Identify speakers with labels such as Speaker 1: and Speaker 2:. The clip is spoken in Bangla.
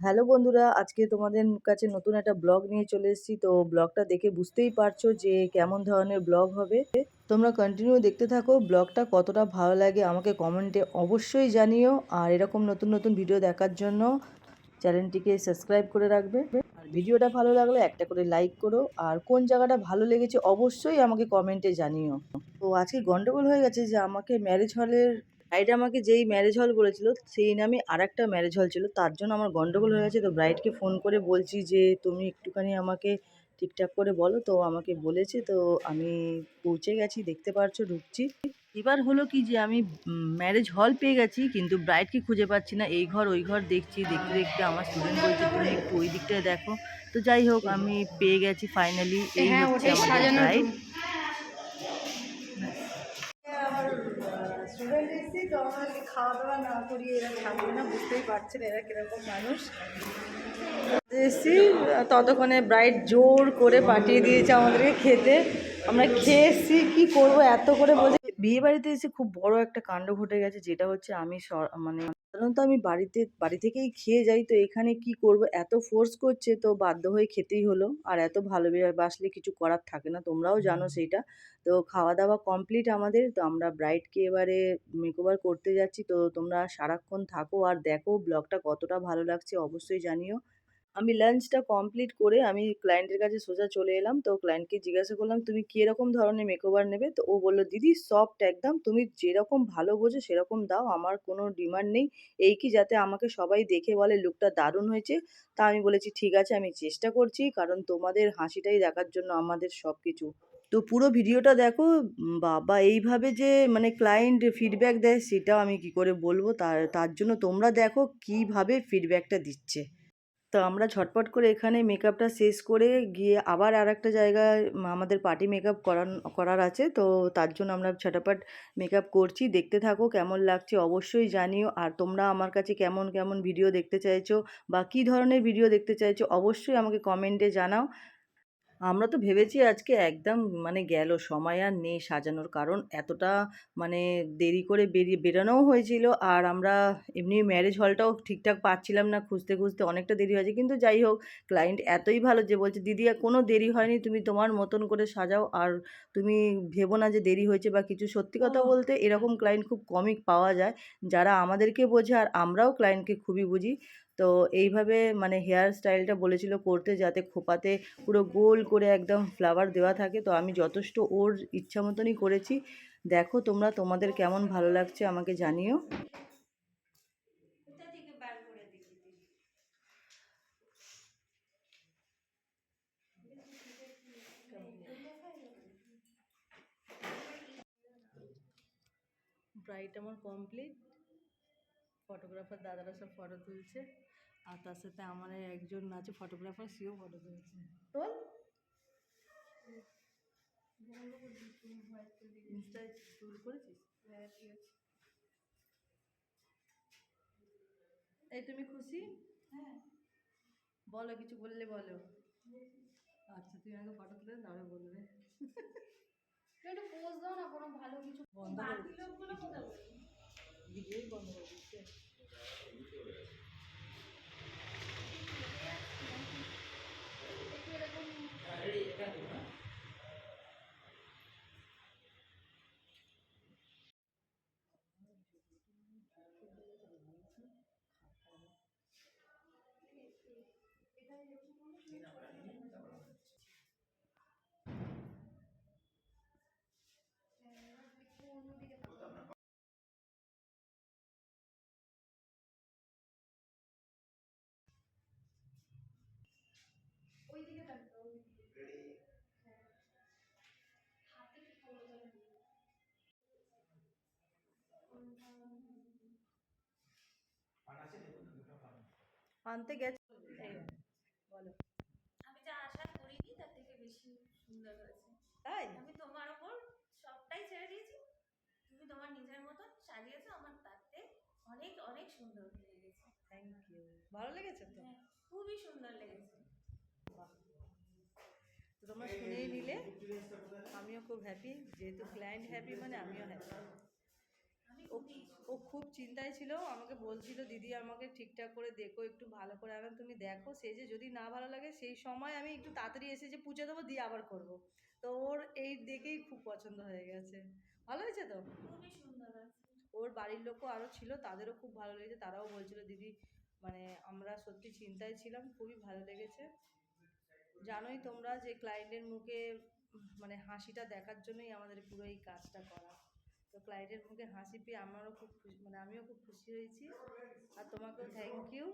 Speaker 1: হ্যালো বন্ধুরা, আজকে তোমাদের কাছে নতুন একটা ব্লগ নিয়ে চলে এসেছি। তো ব্লগটা দেখে বুঝতেই পারছ যে কেমন ধরনের ব্লগ হবে। তোমরা কন্টিনিউ দেখতে থাকো, ব্লগটা কতটা ভালো লাগে আমাকে কমেন্টে অবশ্যই জানিও। আর এরকম নতুন নতুন ভিডিও দেখার জন্য চ্যানেলটিকে সাবস্ক্রাইব করে রাখবে। আর ভিডিওটা ভালো লাগলে একটা করে লাইক করো। আর কোন জায়গাটা ভালো লেগেছে অবশ্যই আমাকে কমেন্টে জানিও। তো আজকে গন্ডগোল হয়ে গেছে যে আমাকে ম্যারেজ হলের ব্রাইড আমাকে যেই ম্যারেজ হল বলেছিল সেই নামে আর একটা ম্যারেজ হল ছিল। তার জন্য আমার গন্ডগোল হয়ে গেছে। তো ব্রাইডকে ফোন করে বলছি যে তুমি একটুখানি আমাকে ঠিকঠাক করে বলো। তো আমাকে বলেছে। তো আমি পৌঁছে গেছি দেখতে পারছ ঢুকছি। এবার হলো কি যে আমি ম্যারেজ হল পেয়ে গেছি কিন্তু ব্রাইডকে খুঁজে পাচ্ছি না। এই ঘর ওই ঘর দেখছি দেখতে দেখতে আমার স্টুডেন্ট বলছে তুমি একটু ওই দিকটায় দেখো। তো যাই হোক আমি পেয়ে গেছি ফাইনালি এই
Speaker 2: হ্যাঁ,
Speaker 1: হচ্ছে আমাদের ব্রাইড এসেছি তো আমার খাওয়া দাওয়া না করিয়ে এরা থাকবে না বুঝতেই পারছেন এরা কীরকম মানুষ এসেছি ততক্ষণে ব্রাইট জোর করে পাঠিয়ে দিয়েছে আমাদেরকে খেতে। আমরা খেয়ে এসেছি, কী করব এত করে বলছি। বিয়ে বাড়িতে এসে খুব বড় একটা কাণ্ড ঘটে গেছে, যেটা হচ্ছে আমি মানে সাধারণত আমি বাড়িতে বাড়ি থেকেই খেয়ে যাই। তো এখানে কি করব? এত ফোর্স করছে তো বাধ্য হয়ে খেতেই হলো। আর এত ভালোবাসলে কিছু করার থাকে না। তোমরাও জানো সেইটা। তো খাওয়া দাওয়া কমপ্লিট আমাদের। তো আমরা ব্রাইটকে এবারে মেকওভার করতে যাচ্ছি। তো তোমরা সারাক্ষণ থাকো। আর দেখো ব্লগটা কতটা ভালো লাগছে অবশ্যই জানিও। আমি লাঞ্চটা কমপ্লিট করে আমি ক্লায়েন্টের কাছে সোজা চলে এলাম। তো ক্লায়েন্টকে জিজ্ঞাসা করলাম, তুমি কীরকম ধরনের মেকওভার নেবে? তো ও বলল, দিদি সফট একদম। তুমি যেরকম ভালো বোঝো, সেরকম দাও। আমার কোনো ডিমান্ড নেই। এই কি যাতে আমাকে সবাই দেখে বলে লুকটা দারুণ হয়েছে? তা আমি বলেছি, ঠিক আছে, আমি চেষ্টা করছি। কারণ তোমাদের হাসিটাই দেখার জন্য আমাদের সব কিছু তো পুরো ভিডিওটা দেখো বাবা এইভাবে যে মানে ক্লায়েন্ট ফিডব্যাক দেয়, সেটাও আমি কি করে বলব? তার তার জন্য তোমরা দেখো কীভাবে ফিডব্যাকটা দিচ্ছে। তো আমরা ঝটপট করে এখানে মেকআপটা শেষ করে গিয়ে আবার আর একটা জায়গায় আমাদের পার্টি মেকআপ করান, করার আছে। তো তার জন্য আমরা ছটাপাট মেকআপ করছি। দেখতে থাকো কেমন লাগছে, অবশ্যই জানিও। আর তোমরা আমার কাছে কেমন কেমন ভিডিও দেখতে চাইছো বা কী ধরনের ভিডিও দেখতে চাইছো, অবশ্যই আমাকে কমেন্টে জানাও। আমরা তো ভেবেছি আজকে একদম মানে গেল সময় আর নেই সাজানোর কারণ এতটা মানে দেরি করে বেরিয়ে বেরোনোও হয়েছিল আর আমরা এমনি ম্যারেজ হলটাও ঠিকঠাক পাচ্ছিলাম না খুঁজতে খুঁজতে অনেকটা দেরি হয়েছে। কিন্তু যাই হোক ক্লায়েন্ট এতই ভালো যে বলছে দিদি আর কোনো দেরি হয়নি তুমি তোমার মতন করে সাজাও আর তুমি ভেবো না যে দেরি হয়েছে বা কিছু। সত্যি কথা বলতে এরকম ক্লায়েন্ট খুব কমই পাওয়া যায় যারা আমাদেরকে বোঝে আর আমরাও ক্লায়েন্টকে খুবই বুঝি। তো এইভাবে মানে হেয়ার স্টাইলটা বলেছিল করতে যাতে খোপাতে পুরো গোল করে একদম ফ্লাওয়ার দেওয়া থাকে। তো আমি যথেষ্ট ওর ইচ্ছা মতনই করেছি। দেখো তোমরা তোমাদের কেমন ভালো লাগছে আমাকে জানিও। ব্রাইট আমার কমপ্লিট ফটোগ্রাফার দাদারা সব ফটো তুলছে। আর তার সাথে আমার একজন আছে ফটোগ্রাফার সেও ফটো তুলছে। তোল ইনস্টায় তুল করেছিস? এই তুমি খুশি? হ্যাঁ। বলো কিছু বললে বলো। আচ্ছা তুমি আগে ফটো তুলে তারপরে বলবে।
Speaker 2: একটু পোজ দাও না কোনো ভালো কিছু।
Speaker 1: বন্ধ করে ভিডিওই বন্ধ করে দিচ্ছে
Speaker 2: ওই ওই দিকে। হাতে কি যাবে
Speaker 1: আনতে গেছে বলো।
Speaker 3: আমি যা আশা করিনি তার থেকে বেশি সুন্দর হয়েছে।
Speaker 1: তাই?
Speaker 3: আমি তোমার ওপর সবটাই ছেড়ে দিয়েছি। তুমি তোমার নিজের মতন সাজিয়েছো আমার তাতে অনেক অনেক সুন্দর লেগেছে।
Speaker 1: থ্যাংক ইউ ভালো লেগেছে তো?
Speaker 3: হ্যাঁ, খুবই সুন্দর লেগেছে।
Speaker 1: খুব হ্যাপি যেহেতু ক্লায়েন্ট হ্যাপি মানে আমিও হ্যাপি
Speaker 4: ও ও খুব চিন্তায় ছিল আমাকে বলছিল দিদি আমাকে ঠিকঠাক করে দেখো একটু ভালো করে আনা তুমি দেখো সে যে যদি না ভালো লাগে সেই সময় আমি একটু তাড়াতাড়ি এসে যে পুজো দেবো দিয়ে আবার করব। তো ওর এই দেখেই খুব পছন্দ হয়ে গেছে। ভালো হয়েছে তো? ওর বাড়ির লোকও আরও ছিল তাদেরও খুব ভালো লেগেছে তারাও বলছিল দিদি মানে আমরা সত্যি চিন্তায় ছিলাম খুবই ভালো লেগেছে। জানোই তোমরা যে ক্লায়েন্টের মুখে মানে হাসিটা দেখার জন্যই আমাদের পুরো এই কাজটা করা। তো ক্লায়েন্টের মুখে হাসি পেয়ে আমারও খুব খুশি মানে আমিও খুব খুশি হয়েছি। আর তোমাকেও থ্যাংক ইউ